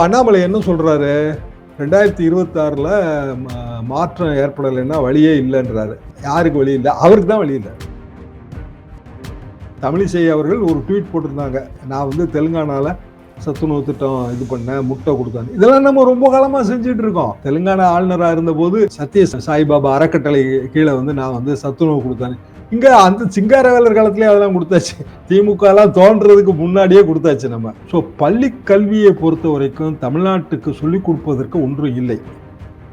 அண்ணாமலை என்ன சொல்றாரு? ரெண்டாயிரத்தி இருபத்தாறுல மாற்றம் ஏற்படலைன்னா வழியே இல்லைன்றாரு. யாருக்கு வழி இல்லை? அவருக்கு தான் வழி இல்லை. தமிழிசை அவர்கள் ஒரு ட்வீட் போட்டிருந்தாங்க. நான் வந்து தெலுங்கானால சத்துணவு திட்டம் இது பண்ணேன் முட்டை கொடுத்தேன். இதெல்லாம் நம்ம ரொம்ப காலமா செஞ்சுட்டு இருக்கோம். தெலுங்கானா ஆளுநராக இருந்தபோது சத்ய சாய்பாபா அறக்கட்டளை கீழே வந்து நான் வந்து சத்துணவு கொடுத்தேன். இங்கே அந்த சிங்காரவேலர் காலத்திலே அதெல்லாம் கொடுத்தாச்சு. திமுகலாம் தோன்றதுக்கு முன்னாடியே கொடுத்தாச்சு நம்ம. ஸோ பள்ளி கல்வியை பொறுத்த வரைக்கும் தமிழ்நாட்டுக்கு சொல்லிக் கொடுப்பதற்கு ஒன்றும் இல்லை.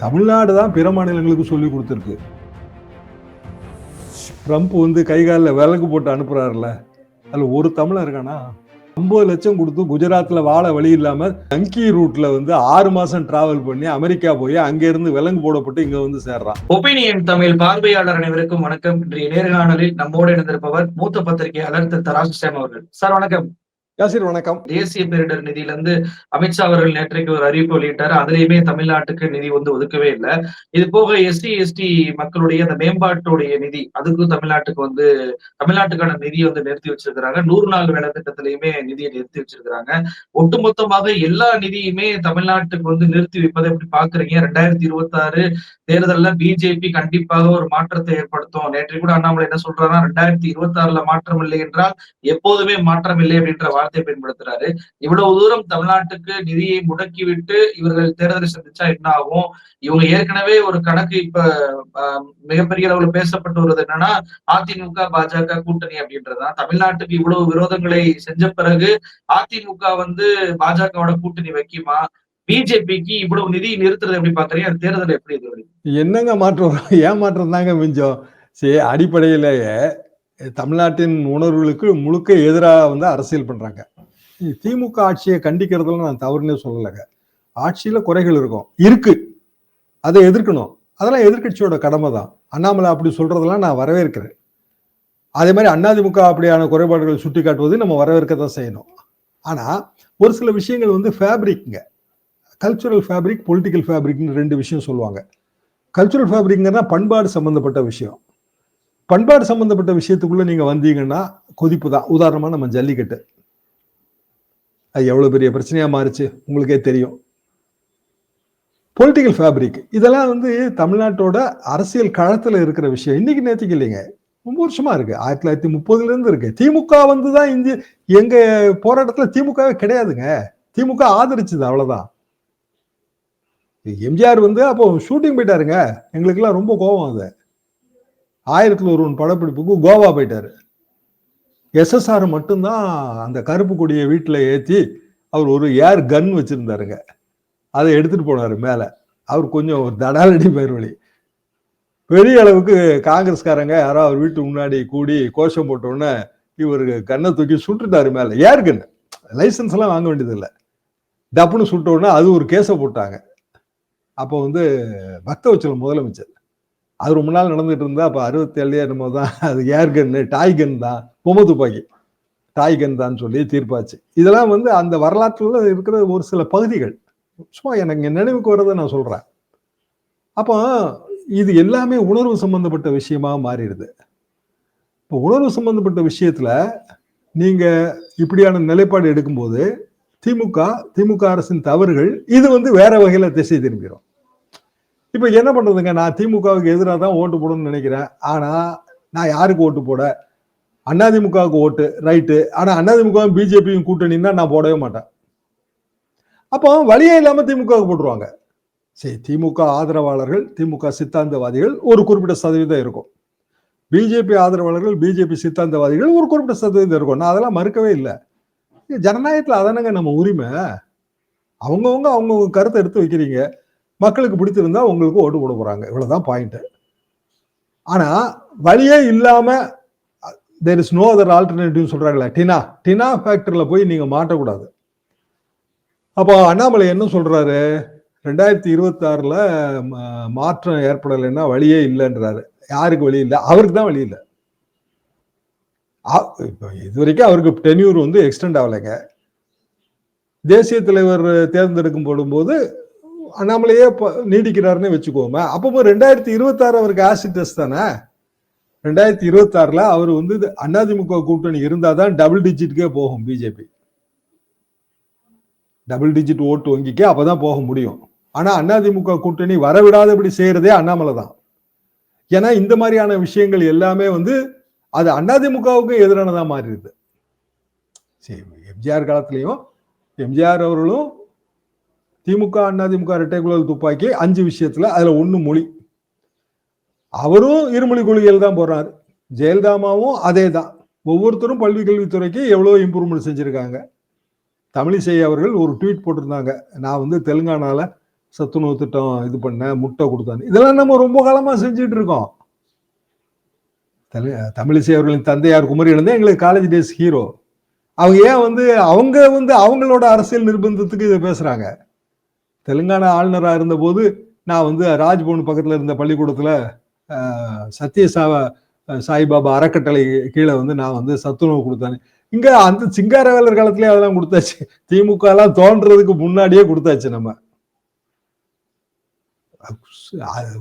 தமிழ்நாடு தான் பிற மாநிலங்களுக்கு சொல்லி கொடுத்துருக்கு. ட்ரம்ப் வந்து கை காலில் விலங்கு போட்டு அனுப்புகிறாருல அதில் ஒரு தமிழர் இருக்கானா? ஐம்பது லட்சம் கொடுத்து குஜராத்ல வாழ வழி இல்லாம டங்கி ரூட்ல வந்து ஆறு மாசம் டிராவல் பண்ணி அமெரிக்கா போய் அங்க இருந்து விலங்கு போடப்பட்டு இங்க வந்து சேர்றான். ஒப்பீனியன் தமிழ் பார்வையாளர் அனைவருக்கும் வணக்கம். இன்றைய நேர்காணலில் நம்மோடு இணைந்திருப்பவர் மூத்த பத்திரிகையாளர் திரு தராசு சேம் அவர்கள். சார் வணக்கம். யாசிர் வணக்கம். தேசிய பேரிடர் நிதியிலிருந்து அமித்ஷா அவர்கள் நேற்றைக்கு ஒரு அறிவிப்பு வெளியிட்டார். அதுலயுமே தமிழ்நாட்டுக்கு நிதி வந்து ஒதுக்கவே இல்லை. இது போக எஸ்டி எஸ்டி மக்களுடைய அந்த மேம்பாட்டுடைய நிதி அதுக்கும் தமிழ்நாட்டுக்கு வந்து தமிழ்நாட்டுக்கான நிதியை வந்து நிறுத்தி வச்சிருக்கிறாங்க. நூறு நாள் வேலை திட்டத்திலையுமே நிதியை நிறுத்தி வச்சிருக்கிறாங்க. ஒட்டுமொத்தமாக எல்லா நிதியுமே தமிழ்நாட்டுக்கு வந்து நிறுத்தி வைப்பதை எப்படி பாக்குறீங்க? ரெண்டாயிரத்தி இருபத்தி ஆறு தேர்தல்ல பிஜேபி கண்டிப்பாக ஒரு மாற்றத்தை ஏற்படுத்தும். நேற்று கூட அண்ணாமலை என்ன சொல்றாருன்னா ரெண்டாயிரத்தி இருபத்தி ஆறுல மாற்றம் இல்லை என்றால் எப்போதுமே மாற்றம் இல்லை அப்படின்ற வார்த்தையை பயன்படுத்துறாரு. இவ்வளவு தூரம் தமிழ்நாட்டுக்கு நிதியை முடக்கிவிட்டு இவர்கள் தேர்தலை சந்திச்சா என்ன ஆகும்? இவங்க ஏற்கனவே ஒரு கணக்கு இப்ப மிகப்பெரிய அளவுல பேசப்பட்டு வருது என்னன்னா அதிமுக பாஜக கூட்டணி அப்படின்றதுதான். தமிழ்நாட்டுக்கு இவ்வளவு விரோதங்களை செஞ்ச பிறகு அதிமுக வந்து பாஜகவோட கூட்டணி வைக்குமா? பிஜேபிக்கு இவ்வளவு நிதி நிறுத்துறது எப்படி பாக்குறீங்க அந்த தேர்தல் எப்படி இது என்னங்க மாற்றம்? ஏன் தாங்க மிஞ்சம்? சரி அடிப்படையிலேயே தமிழ்நாட்டின் உணர்வுகளுக்கு முழுக்க எதிராக வந்து அரசியல் பண்றாங்க. திமுக ஆட்சியை கண்டிக்கிறதுல நான் தவறுனே சொல்லலைங்க. ஆட்சியில குறைகள் இருக்கும். இருக்கு. அதை எதிர்க்கணும். அதெல்லாம் எதிர்கட்சியோட கடமை தான். அண்ணாமலை அப்படி சொல்றதெல்லாம் நான் வரவேற்கிறேன். அதே மாதிரி அதிமுக அப்படியான குறைபாடுகள் சுட்டி காட்டுவது நம்ம வரவேற்க தான் செய்யணும். ஆனா ஒரு சில விஷயங்கள் வந்து ஃபேப்ரிக்ங்க கல்ச்சுரல் ஃபேப்ரிக் பொலிட்டிக்கல் ஃபேப்ரிக்னு ரெண்டு விஷயம் சொல்லுவாங்க. கல்ச்சுரல் ஃபேப்ரிக்ங்கிறதா பண்பாடு சம்பந்தப்பட்ட விஷயம். பண்பாடு சம்பந்தப்பட்ட விஷயத்துக்குள்ள நீங்க வந்தீங்கன்னா கொதிப்பு தான். உதாரணமா நம்ம ஜல்லிக்கட்டு. அது எவ்வளவு பெரிய பிரச்சனையா மாறுச்சு? உங்களுக்கே தெரியும். பொலிட்டிக்கல் ஃபேப்ரிக் இதெல்லாம் வந்து தமிழ்நாட்டோட அரசியல் களத்துல இருக்கிற விஷயம். இன்னைக்கு நேற்றுக்கு இல்லைங்க. ரொம்ப வருஷமா இருக்கு. ஆயிரத்தி தொள்ளாயிரத்தி முப்பதுல இருந்து இருக்கு. திமுக வந்து தான் இந்திய எங்க போராட்டத்துல திமுகவே கிடையாதுங்க. திமுக ஆதரிச்சுது அவ்வளவுதான். எம்ஜிஆர் வந்து அப்போ ஷூட்டிங் போயிட்டாருங்க. எங்களுக்கெல்லாம் ரொம்ப கோபம் அது. ஆயிரத்தில் ஒருவன் படப்பிடிப்புக்கு கோவா போயிட்டாரு. எஸ்எஸ்ஆர் மட்டும்தான் அந்த கருப்பு கொடியை வீட்டில் ஏற்றி அவர் ஒரு ஏர் கன் வச்சுருந்தாருங்க. அதை எடுத்துகிட்டு போனார் மேலே. அவர் கொஞ்சம் ஒரு தடாலடி பயிர் வழி பெரிய அளவுக்கு காங்கிரஸ்காரங்க யாரோ அவர் வீட்டு முன்னாடி கூடி கோஷம் போட்டோன்னே இவருக்கு கண்ணை தூக்கி சுட்டுட்டாரு மேலே. ஏர் கன். லைசன்ஸ்லாம் வாங்க வேண்டியதில்லை. டப்புன்னு சுட்டோன்னே அது ஒரு கேஸை போட்டாங்க. அப்போ வந்து பக்தவச்சலம் முதலமைச்சர். அது ரொம்ப நாள் நடந்துட்டு இருந்தா அப்போ அறுபத்தேழு என்னமோ தான் அது ஏர் கன்னு டாய் கன் தான் பொம்மை துப்பாக்கி. டாய் கன் தான் சொல்லி தீர்ப்பாச்சு. இதெல்லாம் வந்து அந்த வரலாற்றில் இருக்கிற ஒரு சில பகுதிகள். சும்மா எனக்கு நினைவுக்கு வரதை நான் சொல்கிறேன் அப்போ இது எல்லாமே உணர்வு சம்பந்தப்பட்ட விஷயமாக மாறிடுது. இப்போ உணர்வு சம்பந்தப்பட்ட விஷயத்தில் நீங்கள் இப்படியான நிலைப்பாடு எடுக்கும்போது திமுக திமுக அரசின் தவறுகள் இது வந்து வேற வகையில் திசை திரும்பிடும் இப்போ என்ன பண்ணுறதுங்க நான் திமுகவுக்கு எதிராக தான் ஓட்டு போடணும்னு நினைக்கிறேன். ஆனால் நான் யாருக்கு ஓட்டு போட? அதிமுகவுக்கு ஓட்டு ரைட்டு ஆனால் அதிமுகவும் பிஜேபியும் கூட்டணின்னா நான் போடவே மாட்டேன். அப்போ வழியே இல்லாமல் திமுகவுக்கு போட்டுருவாங்க. சரி திமுக ஆதரவாளர்கள் திமுக சித்தாந்தவாதிகள் ஒரு குறிப்பிட்ட சதவீதம் இருக்கும். பிஜேபி ஆதரவாளர்கள் பிஜேபி சித்தாந்தவாதிகள் ஒரு குறிப்பிட்ட சதவீதம் இருக்கும். நான் அதெல்லாம் மறுக்கவே இல்லை. ஜனநாயகத்தில் அதானங்க நம்ம உரிமை? அவங்கவுங்க அவங்கவுங்க கருத்தை எடுத்து வைக்கிறீங்க. மக்களுக்கு பிடிச்சிருந்தா உங்களுக்கு ஓட்டு போட போகிறாங்க இவ்வளோதான் பாயிண்ட்டு ஆனால் வழியே இல்லாமல் there is no other alternative சொல்கிறாங்களே டினா. டினா ஃபேக்டரியில் போய் நீங்கள் மாட்டக்கூடாது. அப்போ அண்ணாமலை என்ன சொல்கிறாரு ரெண்டாயிரத்தி இருபத்தாறில் மாற்றம் ஏற்படலைன்னா வழியே இல்லைன்றாரு. யாருக்கு வழி இல்லை? அவருக்கு தான் வழி இல்லை. இது வரைக்கும் அவருக்கு டென்யூர் வந்து எக்ஸ்டெண்ட் ஆகலைங்க. தேசிய தலைவர் தேர்ந்தெடுக்கும் போடும்போது அண்ணாமலையே நீடிக்கிறாருன்னு வச்சுக்கோமே. அப்போ ரெண்டாயிரத்தி இருபத்தாறு அவருக்கு ஆசிட் டெஸ்ட் தானே? ரெண்டாயிரத்தி இருபத்தாறுல அவர் வந்து அதிமுக கூட்டணி இருந்தால் தான் டபுள் டிஜிட்கே போகும் பிஜேபி டபுள் டிஜிட் ஓட்டு வங்கிக்கு அப்பதான் போக முடியும். ஆனா அதிமுக கூட்டணி வரவிடாதபடி செய்யறதே அண்ணாமலை தான். ஏன்னா இந்த மாதிரியான விஷயங்கள் எல்லாமே வந்து அது அதிமுகவுக்கும் எதிரானதா மாறிடுது. சரி எம்ஜிஆர் காலத்திலையும் எம்ஜிஆர் அவர்களும் திமுக அண்ணா இரட்டை இரட்டைக்குழல் துப்பாக்கி அஞ்சு விஷயத்துல அதுல ஒண்ணு மொழி. அவரும் இருமொழி கொள்கையில் தான் போறாரு. ஜெயலலிதாமாவும் அதே தான் ஒவ்வொருத்தரும் பள்ளி கல்வித்துறைக்கு எவ்வளோ இம்ப்ரூவ்மெண்ட் செஞ்சிருக்காங்க. தமிழிசை அவர்கள் ஒரு ட்வீட் போட்டிருந்தாங்க. நான் வந்து தெலுங்கானால சத்துணவு திட்டம் இது பண்ணேன் முட்டை கொடுத்தாங்க இதெல்லாம் நம்ம ரொம்ப காலமாக செஞ்சுட்டு இருக்கோம். தெலு- தமிழிசை அவர்களின் தந்தையார் குமரி இழந்தே எங்களுக்கு காலேஜ் டேஸ் ஹீரோ அவங்க ஏன் வந்து அவங்க வந்து அவங்களோட அரசியல் நிர்பந்தத்துக்கு இதை பேசுறாங்க? தெலுங்கானா ஆளுநராக இருந்தபோது நான் வந்து ராஜ்பவன் பக்கத்தில் இருந்த பள்ளிக்கூடத்தில் ஆஹ், சத்ய சாய்பாபா அறக்கட்டளை கீழே வந்து நான் வந்து சத்துணவு கொடுத்தேன். இங்கே அந்த சிங்காரவேலர் காலத்திலே அதெல்லாம் கொடுத்தாச்சு. திமுக எல்லாம் தோன்றதுக்கு முன்னாடியே கொடுத்தாச்சு நம்ம. அது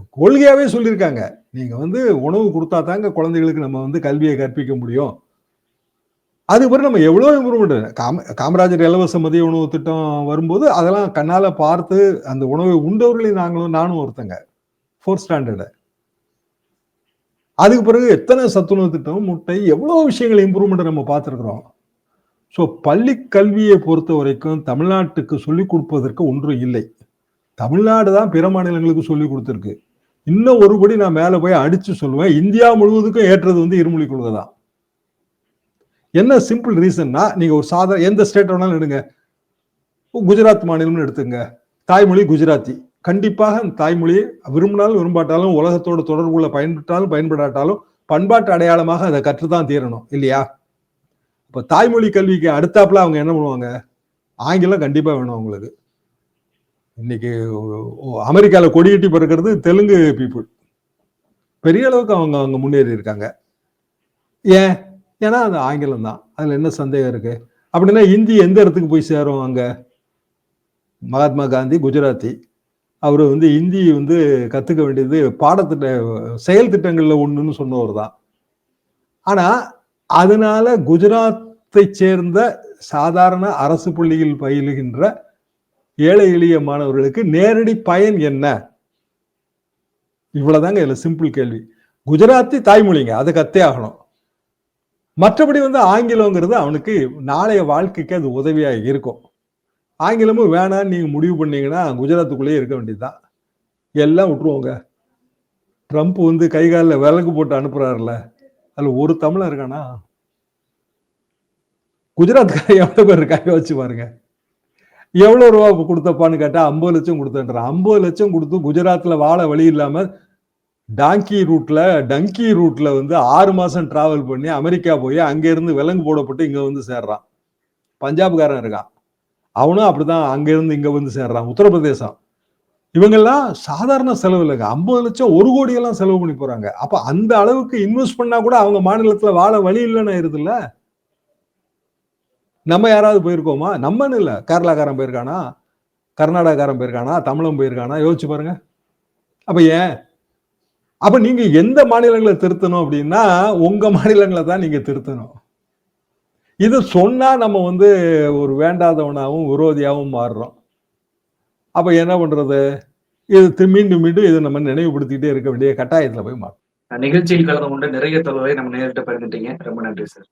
சொல்லியிருக்காங்க. நீங்கள் வந்து உணவு கொடுத்தா தாங்க குழந்தைகளுக்கு நம்ம வந்து கல்வியை கற்பிக்க முடியும். அதுக்கப்புறம் பிறகு நம்ம எவ்வளோ இம்ப்ரூவ்மெண்ட் காம காமராஜர் இலவச மதிய உணவு திட்டம் வரும்போது அதெல்லாம் கண்ணால் பார்த்து அந்த உணவை உண்டவர்களையும் நாங்களும் நானும் ஒருத்தங்க. ஃபோர்த் ஸ்டாண்டர்டு அதுக்கு பிறகு எத்தனை சத்துணவு திட்டம் முட்டை எவ்வளோ விஷயங்கள் இம்ப்ரூவ்மெண்ட் நம்ம பார்த்துருக்குறோம். ஸோ பள்ளி கல்வியை பொறுத்த வரைக்கும் தமிழ்நாட்டுக்கு சொல்லிக் கொடுப்பதற்கு ஒன்றும் இல்லை. தமிழ்நாடு தான் பிற மாநிலங்களுக்கு சொல்லிக் கொடுத்துருக்கு. இன்னும் ஒருபடி நான் மேலே போய் அடித்து சொல்லுவேன். இந்தியா முழுவதுக்கும் ஏற்றது வந்து இருமொழி கொள்கை தான் என்ன சிம்பிள் ரீசன்னா நீங்க ஒரு சாதா எந்த ஸ்டேட் வேணாலும் எடுங்க. குஜராத் மாநிலம்னு எடுத்துங்க தாய்மொழி குஜராத்தி. கண்டிப்பாக அந்த தாய்மொழியை விரும்பினாலும் விரும்பாட்டாலும் உலகத்தோட தொடர்புள்ள பயன்பட்டாலும் பயன்படாட்டாலும் பண்பாட்டு அடையாளமாக அதை கற்றுதான் தீரணும் இல்லையா? இப்ப தாய்மொழி கல்விக்கு அடுத்தாப்புல அவங்க என்ன பண்ணுவாங்க? ஆங்கிலம் கண்டிப்பா வேணும் அவங்களுக்கு. இன்னைக்கு அமெரிக்கால கொடியட்டி பிறக்கிறது தெலுங்கு பீப்புள் பெரிய அளவுக்கு அவங்க அவங்க முன்னேறி இருக்காங்க ஏன்? ஏன்னா அது ஆங்கிலம் தான். அதில் என்ன சந்தேகம் இருக்கு? அப்படின்னா ஹிந்தி எந்த இடத்துக்கு போய் சேரும் அங்கே? மகாத்மா காந்தி குஜராத்தி. அவர் வந்து ஹிந்தி வந்து கற்றுக்க வேண்டியது பாடத்திட்ட செயல் திட்டங்களில் ஒன்றுன்னு சொன்னவர் தான். ஆனால் அதனால குஜராத்தை சேர்ந்த சாதாரண அரசு பள்ளியில் பயிலுகின்ற ஏழை எளிய மாணவர்களுக்கு நேரடி பயன் என்ன? இவ்வளோதாங்க இதில் சிம்பிள் கேள்வி. குஜராத்தி தாய்மொழிங்க அதை கத்தே ஆகணும். மற்றபடி வந்து ஆங்கிலங்கிறது அவனுக்கு நாளைய வாழ்க்கைக்கு அது உதவியா இருக்கும். ஆங்கிலமும் வேணான்னு நீங்க முடிவு பண்ணீங்கன்னா குஜராத்துக்குள்ளேயே இருக்க வேண்டியதுதான். எல்லாம் விட்டுருவோங்க. ட்ரம்ப் வந்து கை காலில் விலங்கு போட்டு அனுப்புகிறாருல அதுல ஒரு தமிழன் இருக்கானா? குஜராத்காரன் எவ்வளோ பேர் இருக்காங்க? வச்சு பாருங்க. எவ்வளவு ரூபா கொடுத்தப்பான்னு கேட்டா ஐம்பது லட்சம் கொடுத்தன்றான். ஐம்பது லட்சம் கொடுத்து குஜராத்தில் வாழ வழி இல்லாம டாங்கி ரூட்ல டங்கி ரூட்ல வந்து ஆறு மாசம் டிராவல் பண்ணி அமெரிக்கா போய் அங்கேருந்து விலங்கு போடப்பட்டு இங்க வந்து சேர்றான். பஞ்சாப்காரன் இருக்கான். அவனும் அப்படிதான் அங்கேருந்து இங்க வந்து சேர்றான். உத்தரப்பிரதேசம். இவங்கெல்லாம் சாதாரண செலவு இல்லைங்க. ஐம்பது லட்சம் ஒரு கோடியெல்லாம் செலவு பண்ணி போறாங்க. அப்ப அந்த அளவுக்கு இன்வெஸ்ட் பண்ணா கூட அவங்க மாநிலத்துல வாழ வழி இல்லைன்னு ஆயிருதுல்ல நம்ம யாராவது போயிருக்கோமா? நம்மன்னு இல்லை. கேரளாக்காரன் போயிருக்கானா? கர்நாடகாக்காரன் போயிருக்கானா? தமிழன் போயிருக்கானா? யோசிச்சு பாருங்க. அப்ப ஏன்? அப்ப நீங்க எந்த மாநிலங்களை திருத்தணும் அப்படின்னா உங்க மாநிலங்களை தான் நீங்க திருத்தணும். இது சொன்னா நம்ம வந்து ஒரு வேண்டாதவனாகவும் விரோதியாகவும் மாறுறோம். அப்ப என்ன பண்றது? இது மீண்டும் மீண்டும் இதை நம்ம நினைவுபடுத்திக்கிட்டே இருக்க வேண்டிய கட்டாயத்துல போய் மாறும். நிகழ்ச்சியில் கலந்து கொண்டு நிறைய தகவலை நம்ம நேரிட்ட பகிர்ந்துட்டீங்க. ரொம்ப நன்றி சார்.